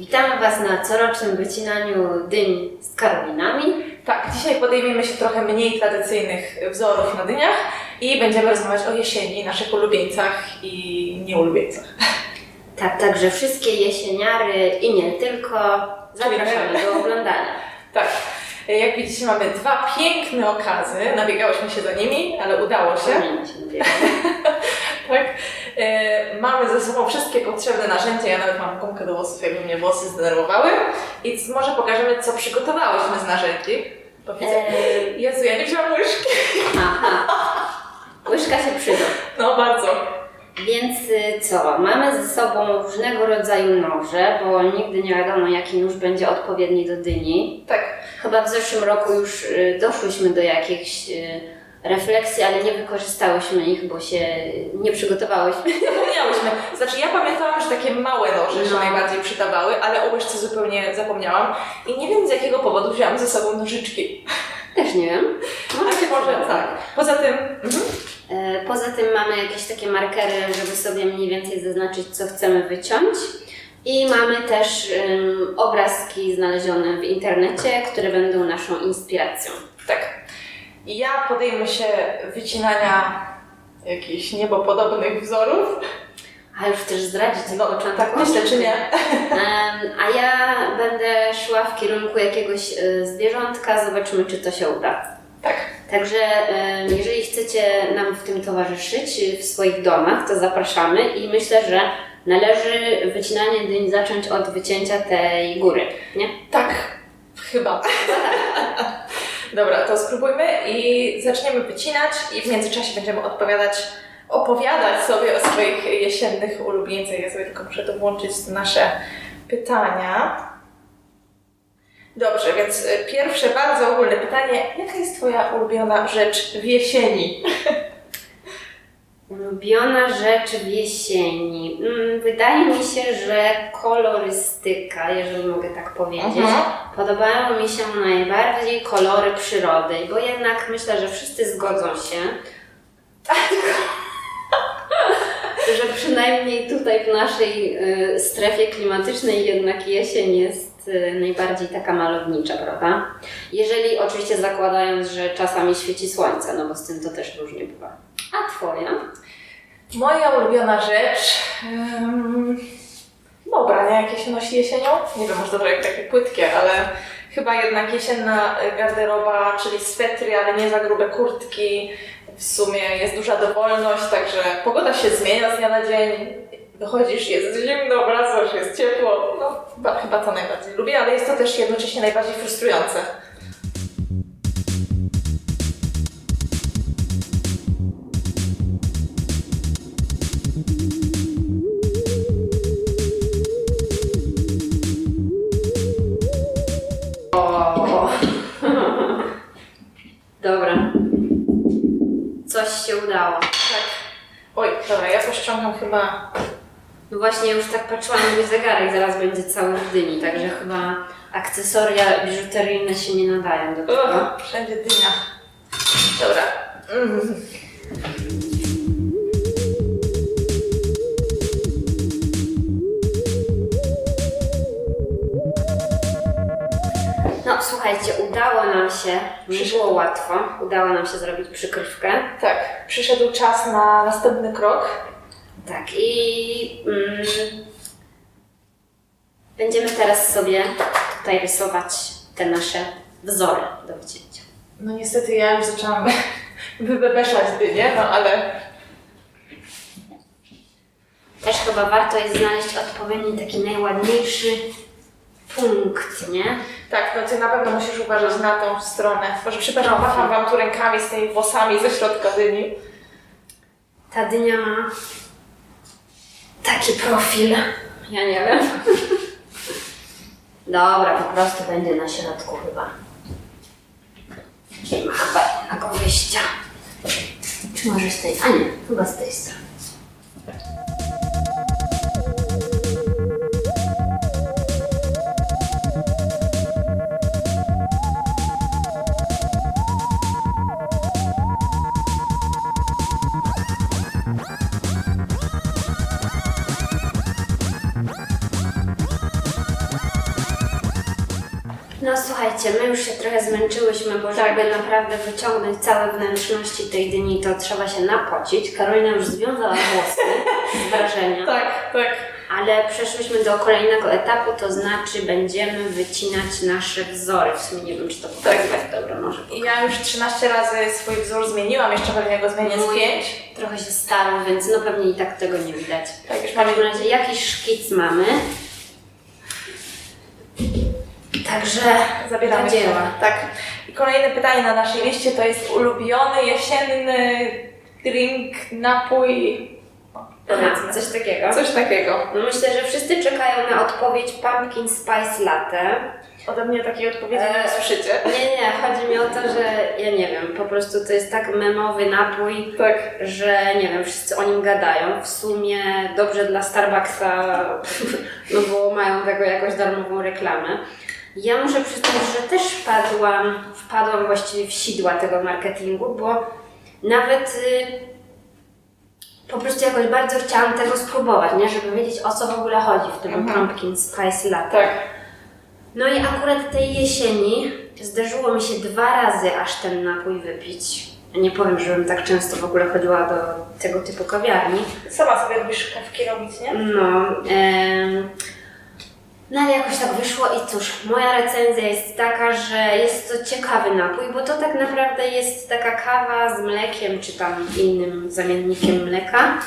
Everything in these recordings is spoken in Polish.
Witamy Was na corocznym wycinaniu dyń z Karolinami. Tak, dzisiaj podejmiemy się trochę mniej tradycyjnych wzorów na dyniach i będziemy rozmawiać o jesieni, naszych ulubieńcach i nieulubieńcach. Tak, także wszystkie jesieniary i nie tylko zapraszamy do oglądania. Tak, jak widzicie mamy dwa piękne okazy, nabiegałyśmy się za nimi, ale udało się. Się. Tak. E, mamy ze sobą wszystkie potrzebne narzędzia. Ja nawet mam gumkę do włosów, jakby mnie włosy zdenerwowały. I może pokażemy, co przygotowałyśmy z narzędzi. Bo widzę, Eee, Jezu, ja nie wziąłam łyżki. aha. Łyżka się przyda. No bardzo. Więc y, co? Mamy ze sobą różnego rodzaju noże, bo nigdy nie wiadomo, jaki nóż będzie odpowiedni do dyni. Tak. Chyba w zeszłym roku już y, doszłyśmy do jakichś refleksji, ale nie wykorzystałyśmy ich, bo się nie przygotowałyśmy. Zapomniałyśmy. Znaczy ja pamiętałam, że takie małe noże się No. najbardziej przydawały, ale o łyżce zupełnie zapomniałam. I nie wiem z jakiego powodu wzięłam ze sobą nożyczki. Też nie wiem. Ale się może tak. Poza tym... Mhm. E, Poza tym mamy jakieś takie markery, żeby sobie mniej więcej zaznaczyć, co chcemy wyciąć. I mamy też ym, obrazki znalezione w internecie, które będą naszą inspiracją. Tak. I ja podejmę się wycinania jakichś niebopodobnych wzorów. A już chcesz zdradzić No, początku? tak myślę, czy nie? A ja będę szła w kierunku jakiegoś y, zwierzątka, zobaczymy, czy to się uda. Tak. Także jeżeli chcecie nam w tym towarzyszyć w swoich domach, to zapraszamy i myślę, że należy wycinanie dyń zacząć od wycięcia tej góry, nie? Tak. Chyba. Dobra, to spróbujmy i zaczniemy wycinać i w międzyczasie będziemy odpowiadać, opowiadać sobie o swoich jesiennych ulubieńcach. Ja sobie tylko muszę to włączyć w nasze pytania. Dobrze, więc y, pierwsze bardzo ogólne pytanie. Jaka jest Twoja ulubiona rzecz w jesieni? Ulubiona rzecz w jesieni. Mm, Wydaje mi się, że kolorystyka, jeżeli mogę tak powiedzieć. Mhm. Podobają mi się najbardziej kolory przyrody, bo jednak myślę, że wszyscy zgodzą się, że przynajmniej tutaj w naszej y, strefie klimatycznej jednak jesień jest y, najbardziej taka malownicza, prawda? Jeżeli oczywiście zakładając, że czasami świeci słońce, no bo z tym to też różnie bywa. A Twoja? Moja ulubiona rzecz. Um, dobra, nie? Jakie się nosi jesienią? Nie wiem, może dobre jak takie płytkie, ale chyba jednak jesienna garderoba, czyli swetry, ale nie za grube kurtki. W sumie jest duża dowolność, także pogoda się zmienia z dnia na dzień. Wychodzisz, jest zimno, wracasz, jest ciepło. No, chyba, chyba to najbardziej lubię, ale jest to też jednocześnie najbardziej frustrujące. Oj, dobra, ja pościągam chyba No właśnie, już tak patrzyłam na mój zegarek, zaraz będzie cały w dyni, także chyba akcesoria biżuteryjne się nie nadają do tego. Ugh, wszędzie dynia. Dobra. Mm. No słuchajcie, udało nam się, nie było łatwo, udało nam się zrobić przykrywkę. Tak, przyszedł czas na następny krok. Tak i mm, będziemy teraz sobie tutaj rysować te nasze wzory do wycięcia. No niestety ja już zaczęłam wybebeszać dynię, no ale Też chyba warto jest znaleźć odpowiedni taki najładniejszy punkt, nie? Tak, no ty na pewno musisz uważać na tą stronę. Może przepraszam, macham wam tu rękami z tymi włosami ze środka dyni. Ta dynia ma taki profil. Ja nie wiem. Dobra, po prostu będzie na środku chyba. Nie ma chyba innego wyjścia. Czy może z tej? A nie, chyba z tej strony. No słuchajcie, my już się trochę zmęczyłyśmy, bo Tak. żeby naprawdę wyciągnąć całe wnętrzności tej dyni, to trzeba się napocić. Karolina już związała włosy z wrażenia. Tak, tak. Ale przeszłyśmy do kolejnego etapu, to znaczy będziemy wycinać nasze wzory. W sumie nie wiem, czy to pokazać. Dobra, może. I ja już 13 razy swój wzór zmieniłam, jeszcze pewnie go zmienię z Mój 5. Trochę się starł, więc no pewnie i tak tego nie widać. Tak, już W każdym razie jakiś szkic mamy. Także Zabieramy się. Tak. I kolejne pytanie na naszej liście to jest ulubiony jesienny drink, napój. o, Powiedzmy. coś takiego. Coś takiego. No myślę, że wszyscy czekają na odpowiedź Pumpkin Spice Latte. Ode mnie takiej odpowiedzi nie Eee, usłyszycie. Nie, nie, chodzi mi o to, że ja nie wiem, po prostu to jest tak memowy napój, Tak. że nie wiem, wszyscy o nim gadają. W sumie dobrze dla Starbucksa, no bo mają tego jakąś darmową reklamę. Ja muszę przyznać, że też wpadłam, wpadłam właściwie w sidła tego marketingu, bo nawet y, po prostu jakoś bardzo chciałam tego spróbować, nie? żeby wiedzieć o co w ogóle chodzi w tym Mhm. Pumpkin Spice Latte. Tak. No i akurat tej jesieni zdarzyło mi się dwa razy aż ten napój wypić. Nie powiem, żebym tak często w ogóle chodziła do tego typu kawiarni. Sama sobie lubisz kawki robić, nie? No, em, no ale jakoś tak wyszło i cóż, moja recenzja jest taka, że jest to ciekawy napój, bo to tak naprawdę jest taka kawa z mlekiem czy tam innym zamiennikiem mleka.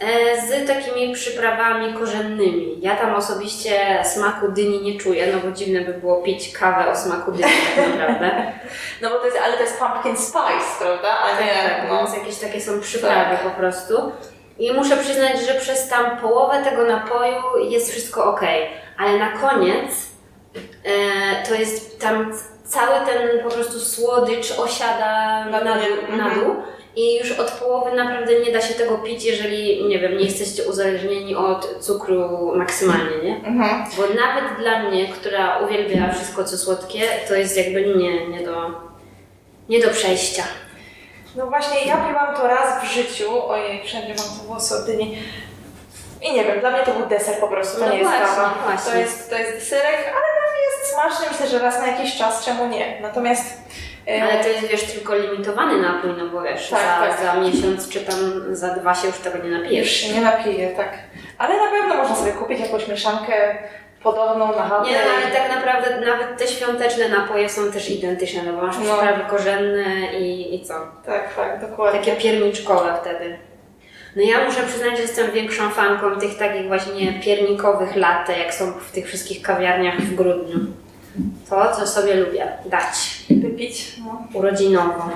e, Z takimi przyprawami korzennymi. Ja tam osobiście smaku dyni nie czuję, no bo dziwne by było pić kawę o smaku dyni tak naprawdę. No bo to jest, ale to jest pumpkin spice, prawda? A nie, Tak, no. więc jakieś takie są przyprawy po prostu. I muszę przyznać, że przez tam połowę tego napoju jest wszystko ok, ale na koniec e, to jest tam cały ten po prostu słodycz osiada Na dół, na Mhm. dół i już od połowy naprawdę nie da się tego pić, jeżeli, nie wiem, nie jesteście uzależnieni od cukru maksymalnie, nie? Mhm. Bo nawet dla mnie, która uwielbia wszystko co słodkie, to jest jakby nie, nie do, nie do przejścia. No właśnie, ja piłam to raz w życiu. Ojej, wszędzie mam te włosy od dyni. I nie wiem, dla mnie to był deser po prostu, to No nie jest właśnie, kawa. właśnie. To jest, to jest deserek, ale dla mnie jest smaczny. Myślę, że raz na jakiś czas, czemu nie? Natomiast... e, Ale to jest wiesz tylko limitowany napój, no bo wiesz, Tak, za, tak. za miesiąc czy tam za dwa się już tego nie Już napijesz. się nie napiję, tak. Ale na pewno można sobie kupić jakąś mieszankę podobną na chatę. Nie, no ale tak naprawdę nawet te świąteczne napoje są też identyczne, no bo masz No. przyprawy korzenne i, i co? Tak, tak, dokładnie. Takie pierniczkowe wtedy. No ja muszę przyznać, że jestem większą fanką tych takich właśnie piernikowych latte, jak są w tych wszystkich kawiarniach w grudniu. To, co sobie lubię dać Wypić. No. urodzinowo.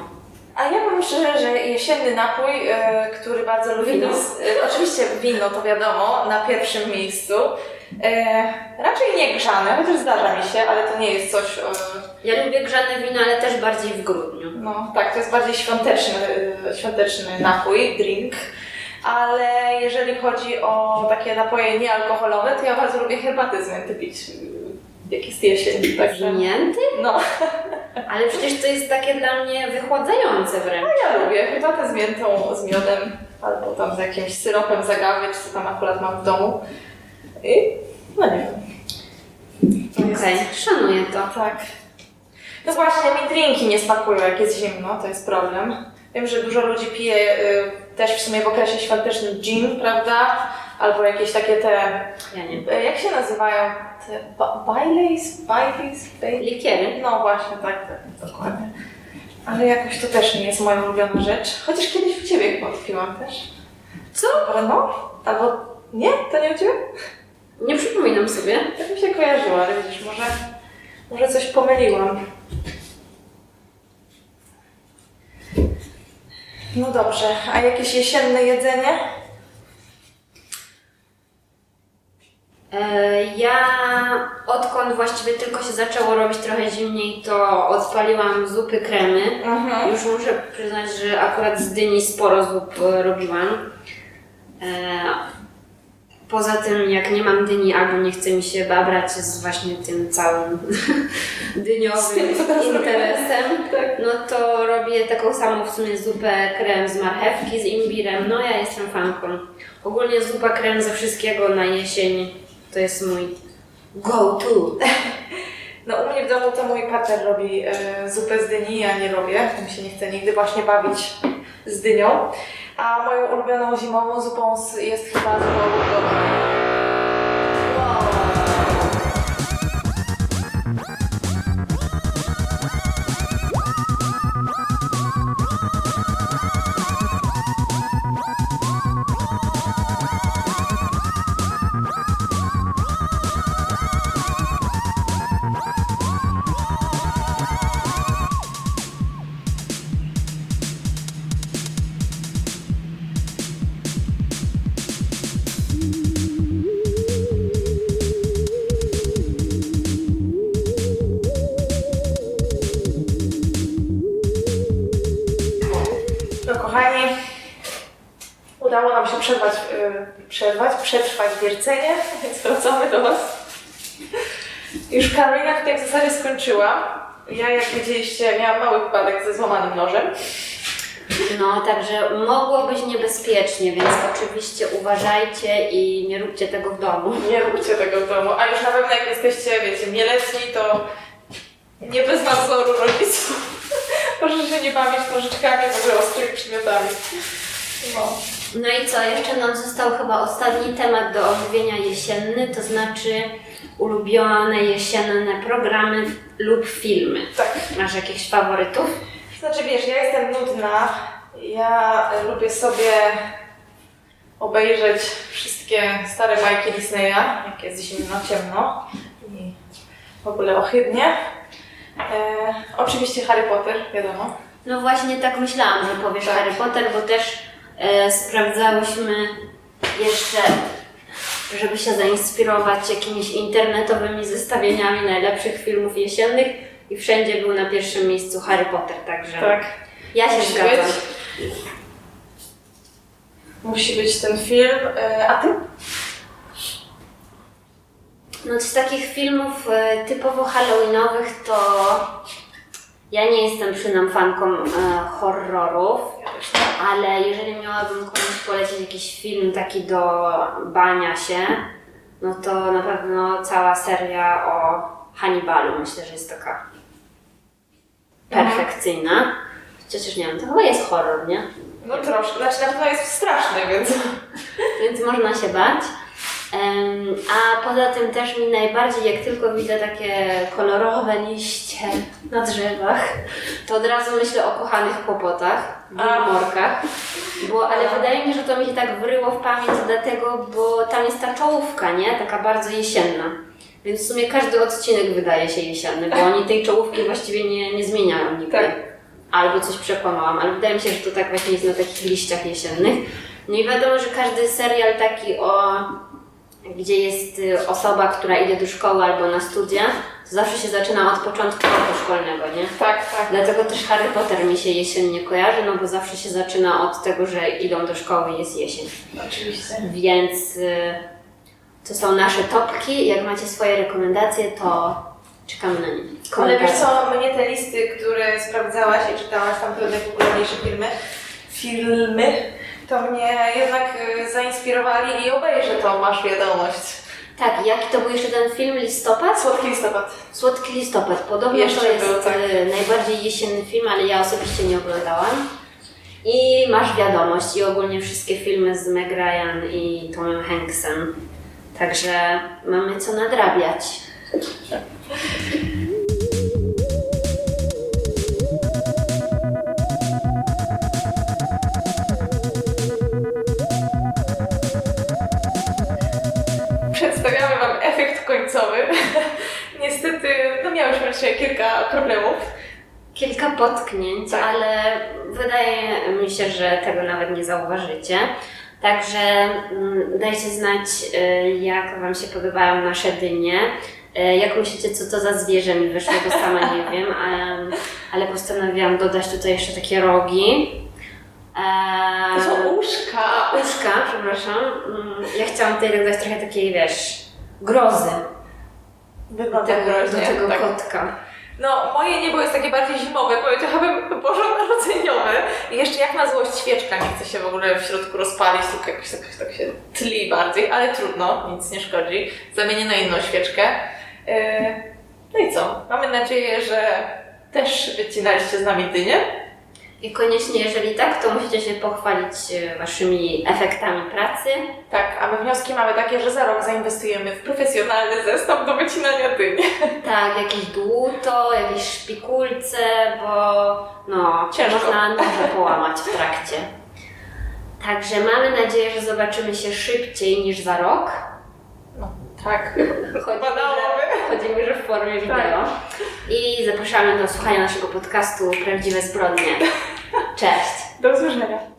A ja powiem szczerze, że jesienny napój, e, który bardzo lubię, Wino. jest, e, oczywiście wino to wiadomo, na pierwszym miejscu. E, raczej nie grzane, chociaż zdarza mi się, ale to nie jest coś... E, Ja lubię grzane wino, ale też bardziej w grudniu. no tak, to jest bardziej świąteczny, e, świąteczny napój, drink. Ale jeżeli chodzi o takie napoje niealkoholowe, to ja bardzo lubię herbatę z mięty pić, e, jak jest jesień. Także, no, Ale przecież to jest takie dla mnie wychładzające wręcz. ja lubię herbatę z miętą, z miodem, albo tam z jakimś syropem z agawy, czy co tam akurat mam w domu. I no nie wiem. Okej, szanuję to. Tak. No właśnie, mi drinki nie smakują, jak jest zimno, to jest problem. Wiem, że dużo ludzi pije y, też w sumie w okresie świątecznym gin, prawda? Albo jakieś takie te, Ja nie. y, jak się nazywają? Te ba- Baileys? Baileys? Baileys? Likiery? No właśnie, tak, tak, dokładnie. Ale jakoś to też nie jest moja ulubiona rzecz. Chociaż kiedyś u Ciebie chyba też. Co? Ale no, albo nie? To nie u Ciebie? Nie przypominam sobie. Tak mi się kojarzyło, ale widzisz, może, może coś pomyliłam. No dobrze, a jakieś jesienne jedzenie? E, Ja odkąd właściwie tylko się zaczęło robić trochę zimniej, to odpaliłam zupy kremy. Mhm. Już muszę przyznać, że akurat z dyni sporo zup e, robiłam. Poza tym, jak nie mam dyni albo nie chce mi się babrać z właśnie tym całym dyniowym interesem, Tak. no to robię taką samą w sumie zupę krem z marchewki, z imbirem. No ja jestem fanką. Ogólnie zupa krem ze wszystkiego na jesień to jest mój go-to. No u mnie w domu to mój partner robi e, zupę z dyni, ja nie robię, mi się nie chce nigdy właśnie bawić z dynią. A moją ulubioną zimową zupą jest chyba zupa owocowa. Udało nam się przerwać, y, przerwać, przetrwać wiercenie, więc wracamy do Was. Już Karolina tutaj w zasadzie skończyła. Ja, jak widzieliście, miałam mały wypadek ze złamanym nożem. No, także mogło być niebezpiecznie, więc oczywiście uważajcie i nie róbcie tego w domu. Nie róbcie tego w domu. A już na pewno jak jesteście, wiecie, nieletni, to nie bez nadzoru rodziców. Proszę się nie bawić nożyczkami, w ogóle ostrymi przedmiotami. No. No i co, jeszcze nam został chyba ostatni temat do omówienia jesienny, to znaczy ulubione jesienne programy lub filmy. Tak. Masz jakichś faworytów? Znaczy wiesz, ja jestem nudna. Ja lubię sobie obejrzeć wszystkie stare bajki Disneya, jak jest zimno, ciemno i w ogóle ohydnie. E, oczywiście Harry Potter, wiadomo. No właśnie tak myślałam, że powiesz Tak. Harry Potter, bo też sprawdzałyśmy jeszcze, żeby się zainspirować jakimiś internetowymi zestawieniami najlepszych filmów jesiennych i wszędzie był na pierwszym miejscu Harry Potter, także Tak. ja się Musi zgadzam. być. Musi być ten film. E, a ty? No z takich filmów e, typowo halloweenowych to ja nie jestem przyznam fanką e, horrorów. Ale jeżeli miałabym komuś polecić jakiś film taki do bania się, no to na pewno cała seria o Hannibalu myślę, że jest taka perfekcyjna. Chociaż nie wiem, to chyba jest horror, nie? No troszkę. Znaczy na pewno jest straszny, więc... Więc można się bać. A poza tym też mi najbardziej, jak tylko widzę takie kolorowe liście na drzewach, to od razu myślę o kochanych kłopotach, A. morkach. Bo, ale wydaje mi się, że to mi się tak wryło w pamięć dlatego, bo tam jest ta czołówka, nie? Taka bardzo jesienna. Więc w sumie każdy odcinek wydaje się jesienny, bo oni tej czołówki właściwie nie, nie zmieniają nigdy. Tak. Albo coś przekłamałam, ale wydaje mi się, że to tak właśnie jest na takich liściach jesiennych. No i wiadomo, że każdy serial taki o gdzie jest y, osoba, która idzie do szkoły albo na studia, to zawsze się zaczyna od początku roku szkolnego, nie? Tak, tak. Dlatego też Harry Potter mi się jesiennie kojarzy, no bo zawsze się zaczyna od tego, że idą do szkoły i jest jesień. Oczywiście. Więc y, to są nasze topki. Jak macie swoje rekomendacje, to czekamy na nie. Ale wiesz co, mnie te listy, które sprawdzałaś i czytałaś tam te najpopularniejsze filmy, filmy, to mnie jednak y, zainspirowali i obejrzę to, masz wiadomość. Tak, jaki to był jeszcze ten film? Listopad? Słodki listopad. Słodki listopad. Podobno Jeszcze to jest był, tak. y, najbardziej jesienny film, ale ja osobiście nie oglądałam. I masz wiadomość i ogólnie wszystkie filmy z Meg Ryan i Tomem Hanksem. Także mamy co nadrabiać. Niestety, no miałyśmy dzisiaj kilka problemów. Kilka potknięć, Tak. ale wydaje mi się, że tego nawet nie zauważycie. Także mm, dajcie znać, y, jak Wam się podobają nasze dynie. Y, Jak myślicie, co to za zwierzę mi wyszło, bo sama nie wiem, em, ale postanowiłam dodać tutaj jeszcze takie rogi. To są uszka. uszka, przepraszam. Mm, Ja chciałam tutaj dodać trochę takiej, wiesz, grozy Wygląda do groźnie, tego tak. kotka. No, moje niebo jest takie bardziej zimowe, powiedziałabym bożonarodzeniowe. I jeszcze jak na złość świeczka nie chce się w ogóle w środku rozpalić, tylko jakoś tak, tak się tli bardziej, ale trudno, nic nie szkodzi. Zamienię na inną świeczkę. Yy, No i co? Mamy nadzieję, że też wycinaliście z nami dynię. I koniecznie, jeżeli tak, to musicie się pochwalić e, waszymi efektami pracy. Tak, a my wnioski mamy takie, że za rok zainwestujemy w profesjonalny zestaw do wycinania dyni. Tak, jakieś dłuto, jakieś szpikulce, bo no, Ciężko. można noże połamać w trakcie. Także mamy nadzieję, że zobaczymy się szybciej niż za rok. Tak. Chodzimy, chodzimy, że w formie wideo. I zapraszamy do słuchania naszego podcastu Prawdziwe Zbrodnie. Cześć! Do usłyszenia.